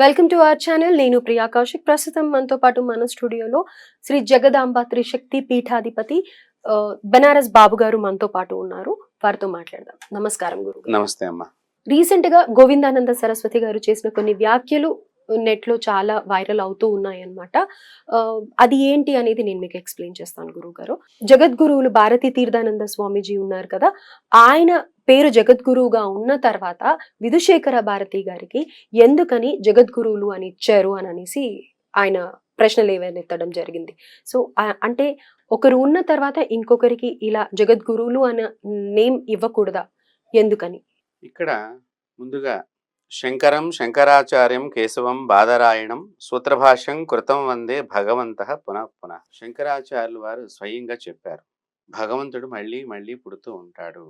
Welcome to our channel నేను ప్రియా కౌశిక్. ప్రస్తుతం మనతో పాటు మన స్టూడియోలో శ్రీ జగదాంబ త్రిశక్తి పీఠాధిపతి బెనారస్ బాబు గారు మనతో పాటు ఉన్నారు. వారితో మాట్లాడదాం. నమస్కారం గురు. నమస్తే అమ్మా. రీసెంట్గా గోవిందానంద సరస్వతి గారు చేసిన కొన్ని వ్యాఖ్యలు నెట్లో చాలా వైరల్ అవుతూ ఉన్నాయి అనమాట అది ఏంటి అనేది నేను మీకు ఎక్స్ప్లెయిన్ చేస్తాను గురువు గారు. జగద్గురువులు భారతీ తీర్థానంద స్వామీజీ ఉన్నారు కదా ఆయన పేరు జగద్గురువుగా ఉన్న తర్వాత విధుశేఖర భారతి గారికి ఎందుకని జగద్గురువులు అని ఇచ్చారు అని అనేసి ఆయన ప్రశ్నలు ఏవైనా జరిగింది. సో అంటే ఒకరు ఉన్న తర్వాత ఇంకొకరికి ఇలా జగద్గురువులు అన్న నేమ్ ఇవ్వకూడదా? ఎందుకని? ఇక్కడ ముందుగా శంకరం శంకరాచార్యం కేశవం బాదరాయణం సూత్రభాష్యం కృతం వందే భగవంత పునః పునః. శంకరాచార్యులు వారు స్వయంగా చెప్పారు. భగవంతుడు మళ్ళీ మళ్ళీ పుడుతూ ఉంటాడు.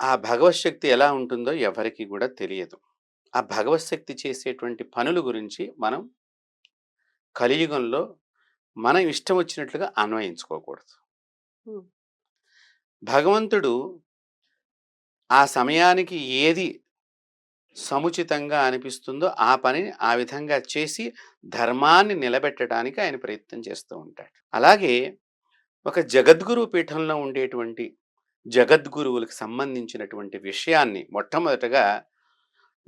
ఆ భగవత్ శక్తి ఎలా ఉంటుందో ఎవరికి కూడా తెలియదు. ఆ భగవత్ శక్తి చేసేటువంటి పనుల గురించి మనం కలియుగంలో మనం ఇష్టం వచ్చినట్లుగా అన్వయించుకోకూడదు. భగవంతుడు ఆ సమయానికి ఏది సముచితంగా అనిపిస్తుందో ఆ పనిని ఆ విధంగా చేసి ధర్మాన్ని నిలబెట్టడానికి ఆయన ప్రయత్నం చేస్తూ ఉంటాడు. అలాగే ఒక జగద్గురు పీఠంలో ఉండేటువంటి జగద్గురువులకు సంబంధించినటువంటి విషయాన్ని మొట్టమొదటగా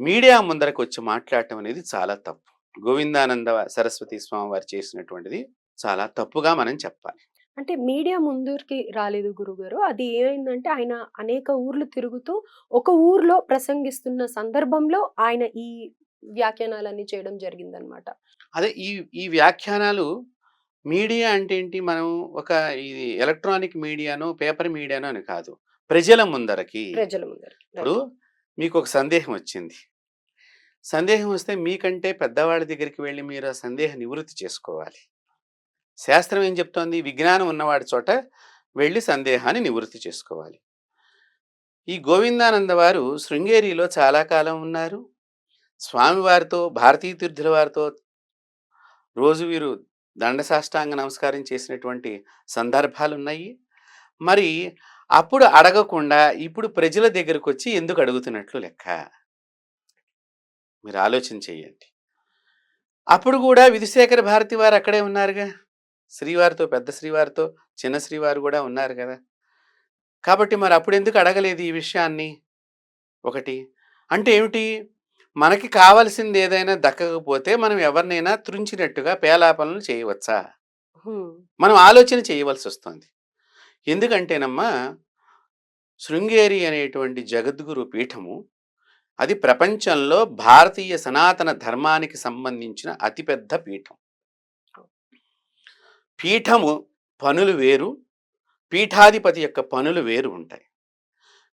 మీడియా ముందరకు వచ్చి మాట్లాడటం అనేది చాలా తప్పు. గోవిందానంద సరస్వతి స్వామి వారు చేసినటువంటిది చాలా తప్పుగా మనం చెప్పాలి. అంటే మీడియా ముందుకి రాలేదు గురుగారు. అది ఏమైందంటే ఆయన అనేక ఊర్లు తిరుగుతూ ఒక ఊర్లో ప్రసంగిస్తున్న సందర్భంలో ఆయన ఈ వ్యాఖ్యానాలన్నీ చేయడం జరిగిందనమాట. అదే ఈ ఈ వ్యాఖ్యానాలు మీడియా అంటే ఏంటి? మనం ఒక ఇది ఎలక్ట్రానిక్ మీడియానో పేపర్ మీడియానో అని కాదు. ప్రజల ముందరకి ప్రజల ముందరికి. ఇప్పుడు మీకు ఒక సందేహం వచ్చింది. సందేహం వస్తే మీకంటే పెద్దవాళ్ళ దగ్గరికి వెళ్ళి మీరు ఆ సందేహ నివృత్తి చేసుకోవాలి. శాస్త్రం ఏం చెప్తోంది? విజ్ఞానం ఉన్నవాడి చోట వెళ్ళి సందేహాన్ని నివృత్తి చేసుకోవాలి. ఈ గోవిందానంద వారు శృంగేరిలో చాలా కాలం ఉన్నారు. స్వామివారితో భారతీ తీర్థుల వారితో రోజు వీరు దండసాష్టాంగ నమస్కారం చేసినటువంటి సందర్భాలు ఉన్నాయి మరి అప్పుడు అడగకుండా ఇప్పుడు ప్రజల దగ్గరకు వచ్చి ఎందుకు అడుగుతున్నట్లు లెక్క? మీరు ఆలోచన చెయ్యండి అప్పుడు కూడా విధుశేఖర భారతి వారు అక్కడే ఉన్నారుగా. శ్రీవారితో పెద్ద శ్రీవారితో చిన్న శ్రీవారు కూడా ఉన్నారు కదా. కాబట్టి మరి అప్పుడు ఎందుకు అడగలేదు ఈ విషయాన్ని? ఒకటి. అంటే ఏమిటి? మనకి కావలసింది ఏదైనా దక్కకపోతే మనం ఎవరినైనా త్రుంచినట్టుగా పేలాపనలు చేయవచ్చా. మనం ఆలోచన చేయవలసి వస్తుంది ఎందుకంటేనమ్మా శృంగేరి అనేటువంటి జగద్గురు పీఠము అది ప్రపంచంలో భారతీయ సనాతన ధర్మానికి సంబంధించిన అతిపెద్ద పీఠం పీఠము పనులు వేరు పీఠాధిపతి యొక్క పనులు వేరు ఉంటాయి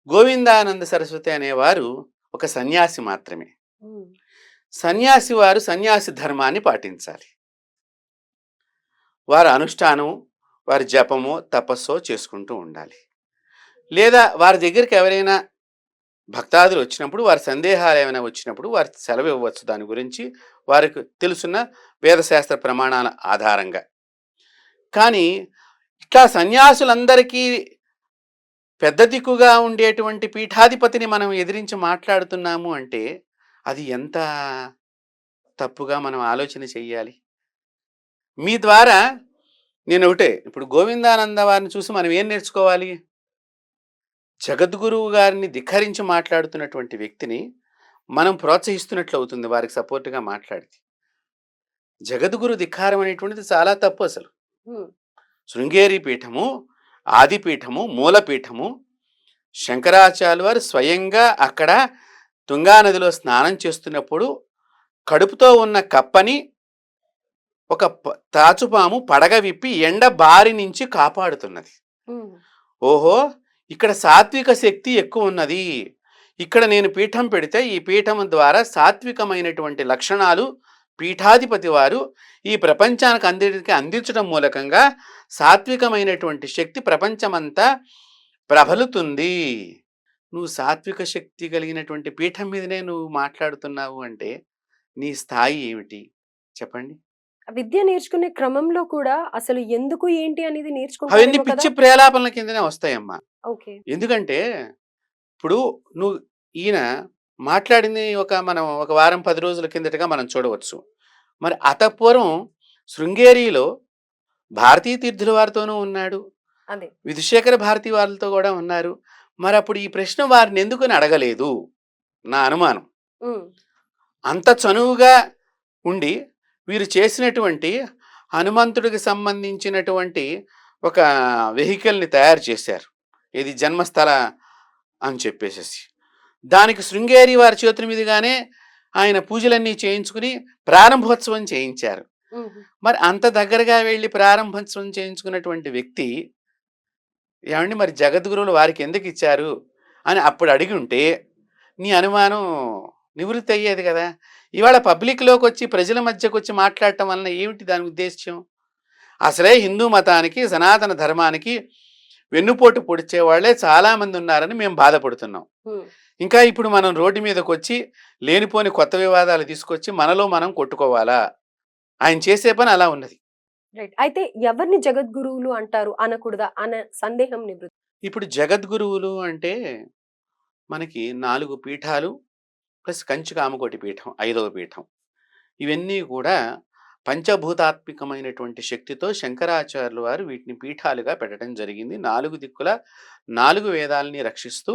గోవిందానంద సరస్వతి అనేవారు ఒక సన్యాసి మాత్రమే. సన్యాసి వారు సన్యాసి ధర్మాన్ని పాటించాలి. వారి అనుష్ఠానం వారి జపమో తపస్సో చేసుకుంటూ ఉండాలి. లేదా వారి దగ్గరికి ఎవరైనా భక్తాదులు వచ్చినప్పుడు వారి సందేహాలు ఏమైనా వచ్చినప్పుడు వారి సెలవు ఇవ్వచ్చు. దాని గురించి వారికి తెలుసున్న వేదశాస్త్ర ప్రమాణాల ఆధారంగా. కానీ ఇట్లా సన్యాసులందరికీ పెద్ద దిక్కుగా ఉండేటువంటి పీఠాధిపతిని మనం ఎదిరించి మాట్లాడుతున్నాము అంటే అది ఎంత తప్పుగా మనం ఆలోచన చెయ్యాలి? మీ ద్వారా నేను ఒకటే ఇప్పుడు గోవిందానంద వారిని చూసి మనం ఏం నేర్చుకోవాలి? జగద్గురువు గారిని ధిక్కరించి మాట్లాడుతున్నటువంటి వ్యక్తిని మనం ప్రోత్సహిస్తున్నట్లు అవుతుంది వారికి సపోర్ట్గా మాట్లాడితే. జగద్గురు ధిక్కారం అనేటువంటిది చాలా తప్పు అసలు. శృంగేరి పీఠము ఆదిపీఠము మూలపీఠము శంకరాచార్యులు వారు స్వయంగా అక్కడ తుంగానదిలో స్నానం చేస్తున్నప్పుడు కడుపుతో ఉన్న కప్పని ఒక తాచుపాము పడగ విప్పి ఎండ బారి నుంచి కాపాడుతున్నది. ఓహో! ఇక్కడ సాత్విక శక్తి ఎక్కువ ఉన్నది. ఇక్కడ నేను పీఠం పెడితే ఈ పీఠం ద్వారా సాత్వికమైనటువంటి లక్షణాలు పీఠాధిపతి వారు ఈ ప్రపంచానికి అందరికి అందించడం మూలకంగా సాత్వికమైనటువంటి శక్తి ప్రపంచమంతా ప్రబలుతుంది. నువ్వు సాత్విక శక్తి కలిగినటువంటి పీఠం మీదనే నువ్వు మాట్లాడుతున్నావు అంటే నీ స్థాయి ఏమిటి? చెప్పండి. విద్య నేర్చుకునే క్రమంలో కూడా అసలు ఎందుకు ఏంటి అనేది అవన్నీ నేర్చుకుంటారు పిచ్చి ప్రేలాపనల కిందనే వస్తాయమ్మా. ఓకే. ఎందుకంటే ఇప్పుడు నువ్వు ఈయన మాట్లాడింది ఒక మనం ఒక వారం పది రోజుల కిందటగా మనం చూడవచ్చు. మరి అతపూర్వం శృంగేరిలో భారతీయ తీర్థుల వారితోనూ ఉన్నాడు. విధుశేఖర భారతి వాళ్ళతో కూడా ఉన్నారు. మరి అప్పుడు ఈ ప్రశ్న వారిని ఎందుకని అడగలేదు? నా అనుమానం. అంత చనువుగా ఉండి వీరు చేసినటువంటి హనుమంతుడికి సంబంధించినటువంటి ఒక వెహికల్ని తయారు చేశారు. ఇది జన్మస్థల అని చెప్పేసేసి. దానికి శృంగేరి వారి చేతుల మీదుగానే ఆయన పూజలన్నీ చేయించుకుని ప్రారంభోత్సవం చేయించారు. మరి అంత దగ్గరగా వెళ్ళి ప్రారంభోత్సవం చేయించుకున్నటువంటి వ్యక్తి ఏమండి మరి జగద్గురువులు వారికి ఎందుకు ఇచ్చారు? అని అప్పుడు అడిగి ఉంటే నీ అనుమానం నివృత్తి అయ్యేది కదా. ఇవాళ పబ్లిక్లోకి వచ్చి ప్రజల మధ్యకు వచ్చి మాట్లాడటం వలన ఏమిటి దాని ఉద్దేశ్యం? అసలే హిందూ మతానికి సనాతన ధర్మానికి వెన్నుపోటు పొడిచే వాళ్ళే చాలామంది ఉన్నారని మేము బాధపడుతున్నాం. ఇంకా ఇప్పుడు మనం రోడ్డు మీదకి వచ్చి లేనిపోని కొత్త వివాదాలు తీసుకొచ్చి మనలో మనం కొట్టుకోవాలా? ఆయన చేసే పని అలా ఉన్నది. రైట్. అయితే ఎవరిని జగద్గురువులు అంటారు అనకూడదా? అన్న సందేహం నివృత్తి ఇప్పుడు జగద్గురువులు అంటే మనకి నాలుగు పీఠాలు ప్లస్ కంచు కామకోటి పీఠం ఐదవ పీఠం. ఇవన్నీ కూడా పంచభూతాత్మికమైనటువంటి శక్తితో శంకరాచార్యులు వారు వీటిని పీఠాలుగా పెట్టడం జరిగింది. నాలుగు దిక్కుల నాలుగు వేదాలని రక్షిస్తూ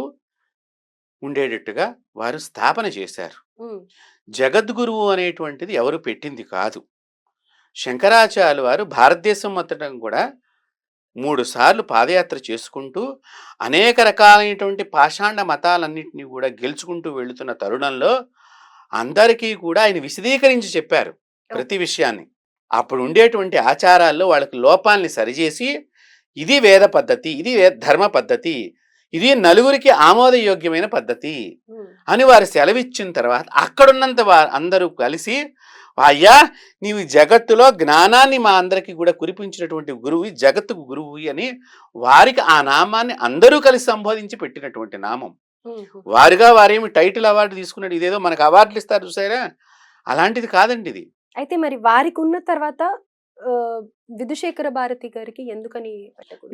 ఉండేటట్టుగా వారు స్థాపన చేశారు. జగద్గురువు అనేటువంటిది ఎవరు పెట్టింది కాదు. శంకరాచార్యులు వారు భారతదేశం మొత్తం కూడా మూడు సార్లు పాదయాత్ర చేసుకుంటూ అనేక రకాలైనటువంటి పాషాండ మతాలన్నింటినీ కూడా గెలుచుకుంటూ వెళుతున్న తరుణంలో అందరికీ కూడా ఆయన విశదీకరించి చెప్పారు ప్రతి విషయాన్ని. అప్పుడు ఉండేటువంటి ఆచారాల్లో వాళ్ళకి లోపాలని సరిచేసి ఇది వేద పద్ధతి ఇది ధర్మ పద్ధతి ఇది నలుగురికి ఆమోదయోగ్యమైన పద్ధతి అని వారు సెలవిచ్చిన తర్వాత అక్కడున్నంత వారు అందరూ కలిసి అయ్యా నీవు జగత్తులో జ్ఞానాన్ని మా అందరికీ కూడా కురిపించినటువంటి గురువు జగత్తుకు గురువు అని వారికి ఆ నామాన్ని అందరూ కలిసి సంబోధించి పెట్టినటువంటి నామం. వారుగా వారేమి టైటిల్ అవార్డు తీసుకున్నాడు ఇదేదో మనకు అవార్డులు ఇస్తారు చూసారా? అలాంటిది కాదండి ఇది. అయితే మరి వారికి ఉన్న తర్వాత విధుశేఖర భారతి గారికి ఎందుకని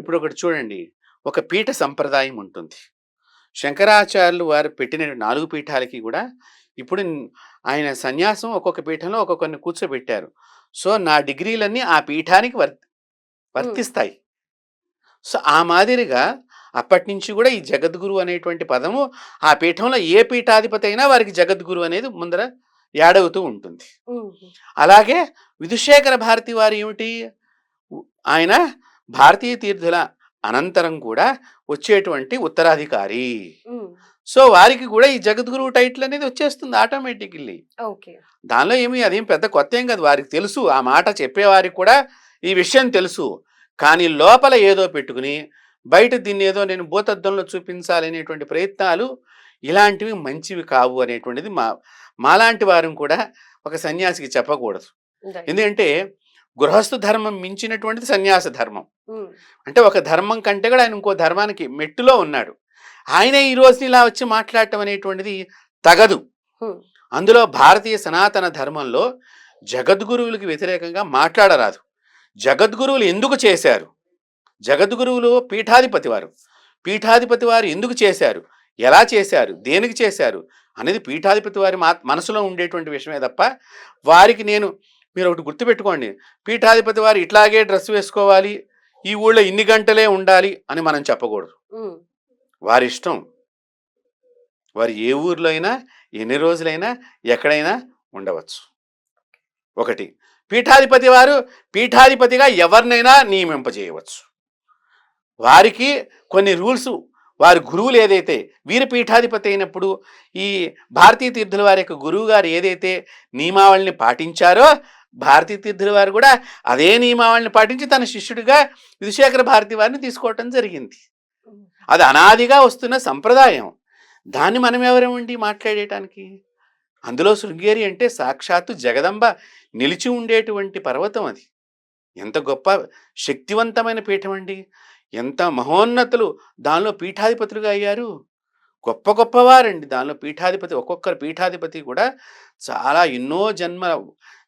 ఇప్పుడు ఒకటి చూడండి. ఒక పీఠ సంప్రదాయం ఉంటుంది. శంకరాచార్యులు వారు పెట్టిన నాలుగు పీఠాలకి కూడా ఇప్పుడు ఆయన సన్యాసం ఒక్కొక్క పీఠంలో ఒక్కొక్కరిని కూర్చోబెట్టారు. సో నా డిగ్రీలన్నీ ఆ పీఠానికి వర్ వర్తిస్తాయి. సో ఆ మాదిరిగా అప్పటి నుంచి కూడా ఈ జగద్గురు అనేటువంటి పదము ఆ పీఠంలో ఏ పీఠాధిపతి అయినా వారికి జగద్గురు అనేది ముందర యాడవుతూ ఉంటుంది. అలాగే విధుశేఖర భారతి వారు ఏమిటి? ఆయన భారతీయ తీర్థుల అనంతరం కూడా వచ్చేటువంటి ఉత్తరాధికారి. సో వారికి కూడా ఈ జగద్గురువు టైటిల్ అనేది వచ్చేస్తుంది ఆటోమేటిక్లీ ఓకే. దానిలో ఏమి అదేం పెద్ద కొత్త ఏం కాదు వారికి తెలుసు ఆ మాట చెప్పేవారికి కూడా ఈ విషయం తెలుసు. కానీ లోపల ఏదో పెట్టుకుని బయట దీన్ని ఏదో నేను భూతద్దంలో చూపించాలనేటువంటి ప్రయత్నాలు ఇలాంటివి మంచివి కావు అనేటువంటిది మా మాలాంటి వారం కూడా ఒక సన్యాసికి చెప్పకూడదు. ఎందుకంటే గృహస్థు ధర్మం మించినటువంటిది సన్యాస ధర్మం. అంటే ఒక ధర్మం కంటే కూడా ఆయన ఇంకో ధర్మానికి మెట్టులో ఉన్నాడు. ఆయనే ఈ రోజున ఇలా వచ్చి మాట్లాడటం అనేటువంటిది తగదు. అందులో భారతీయ సనాతన ధర్మంలో జగద్గురువులకి వ్యతిరేకంగా మాట్లాడరాదు. జగద్గురువులు ఎందుకు చేశారు? జగద్గురువులు పీఠాధిపతి వారు. పీఠాధిపతి వారు ఎందుకు చేశారు? ఎలా చేశారు? దేనికి చేశారు? అనేది పీఠాధిపతి వారి మా మనసులో ఉండేటువంటి విషయమే తప్ప వారికి నేను మీరు ఒకటి గుర్తుపెట్టుకోండి. పీఠాధిపతి వారు ఇట్లాగే డ్రెస్ వేసుకోవాలి ఈ ఊళ్ళో ఇన్ని గంటలే ఉండాలి అని మనం చెప్పకూడదు. వారిష్టం. వారు ఏ ఊర్లో అయినా ఎన్ని రోజులైనా ఎక్కడైనా ఉండవచ్చు. ఒకటి పీఠాధిపతి వారు పీఠాధిపతిగా ఎవరినైనా నియమింపజేయవచ్చు. వారికి కొన్ని రూల్స్ వారి గురువులు ఏదైతే వీరి పీఠాధిపతి అయినప్పుడు ఈ భారతీయ తీర్థుల వారి యొక్క గురువు గారు ఏదైతే నియమావళిని పాటించారో భారతీయ తీర్థుల వారు కూడా అదే నియమావళిని పాటించి తన శిష్యుడిగా విధుశేఖర భారతి వారిని తీసుకోవటం జరిగింది. అది అనాదిగా వస్తున్న సంప్రదాయం. దాన్ని మనం ఎవరేమండి మాట్లాడేయటానికి అందులో శృంగేరి అంటే సాక్షాత్తు జగదంబ నిలిచి ఉండేటువంటి పర్వతం అది. ఎంత గొప్ప శక్తివంతమైన పీఠం అండి ఎంత మహోన్నతులు దానిలో పీఠాధిపతులుగా అయ్యారు. గొప్ప గొప్పవారండి దానిలో పీఠాధిపతి. ఒక్కొక్కరు పీఠాధిపతి కూడా చాలా ఎన్నో జన్మ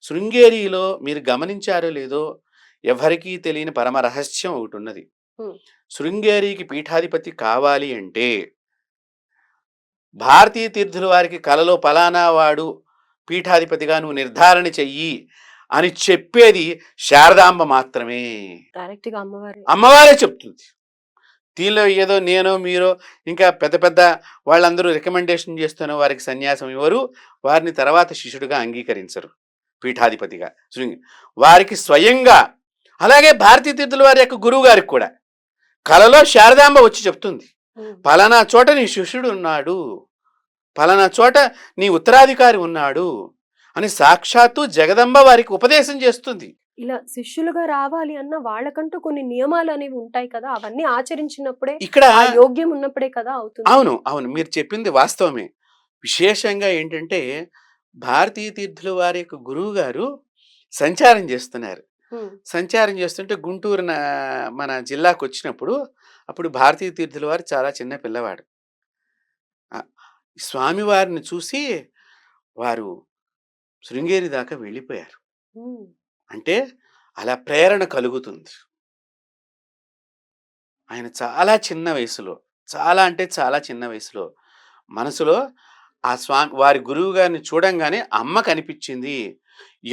శృంగేరిలో మీరు గమనించారో లేదో ఎవరికీ తెలియని పరమ రహస్యం ఒకటి ఉన్నది. శృంగేరికి పీఠాధిపతి కావాలి అంటే భారతీయ తీర్థుల వారికి కలలో పలానా వాడు పీఠాధిపతిగా నువ్వు నిర్ధారణ చెయ్యి అని చెప్పేది శారదాంబ మాత్రమే. అమ్మవారి. అమ్మవారే చెప్తుంది. దీనిలో ఏదో నేనో మీరో ఇంకా పెద్ద పెద్ద వాళ్ళందరూ రికమెండేషన్ చేస్తున్న వారికి సన్యాసం ఇవ్వరు. వారిని తర్వాత శిష్యుడిగా అంగీకరించరు పీఠాధిపతిగా. శృంగి వారికి స్వయంగా. అలాగే భారతీయ తీర్థుల వారి యొక్క గురువు గారికి కూడా. కలలో శారదాంబ వచ్చి చెప్తుంది. పలానా చోట నీ శిష్యుడు ఉన్నాడు. పలానా చోట నీ ఉత్తరాధికారి ఉన్నాడు అని సాక్షాత్తు జగదంబ వారికి ఉపదేశం చేస్తుంది. ఇలా శిష్యులుగా రావాలి అన్న వాళ్ళకంటూ కొన్ని నియమాలు అనేవి ఉంటాయి కదా అవన్నీ ఆచరించినప్పుడే ఇక్కడ యోగ్యం ఉన్నప్పుడే కదా అవుతుంది. అవును అవును. మీరు చెప్పింది వాస్తవమే. విశేషంగా ఏంటంటే భారతీయ తీర్థుల వారి యొక్క గురువు గారు సంచారం చేస్తున్నారు. సంచారం చేస్తుంటే గుంటూరు మన జిల్లాకు వచ్చినప్పుడు అప్పుడు భారతీయ తీర్థుల వారు చాలా చిన్న పిల్లవాడు. స్వామివారిని చూసి వారు శృంగేరి దాకా వెళ్ళిపోయారు. అంటే అలా ప్రేరణ కలుగుతుంది. ఆయన చాలా చిన్న వయసులో చాలా అంటే చాలా చిన్న వయసులో మనసులో ఆ స్వామి వారి గురువు గారిని చూడంగానే అమ్మ కనిపించింది.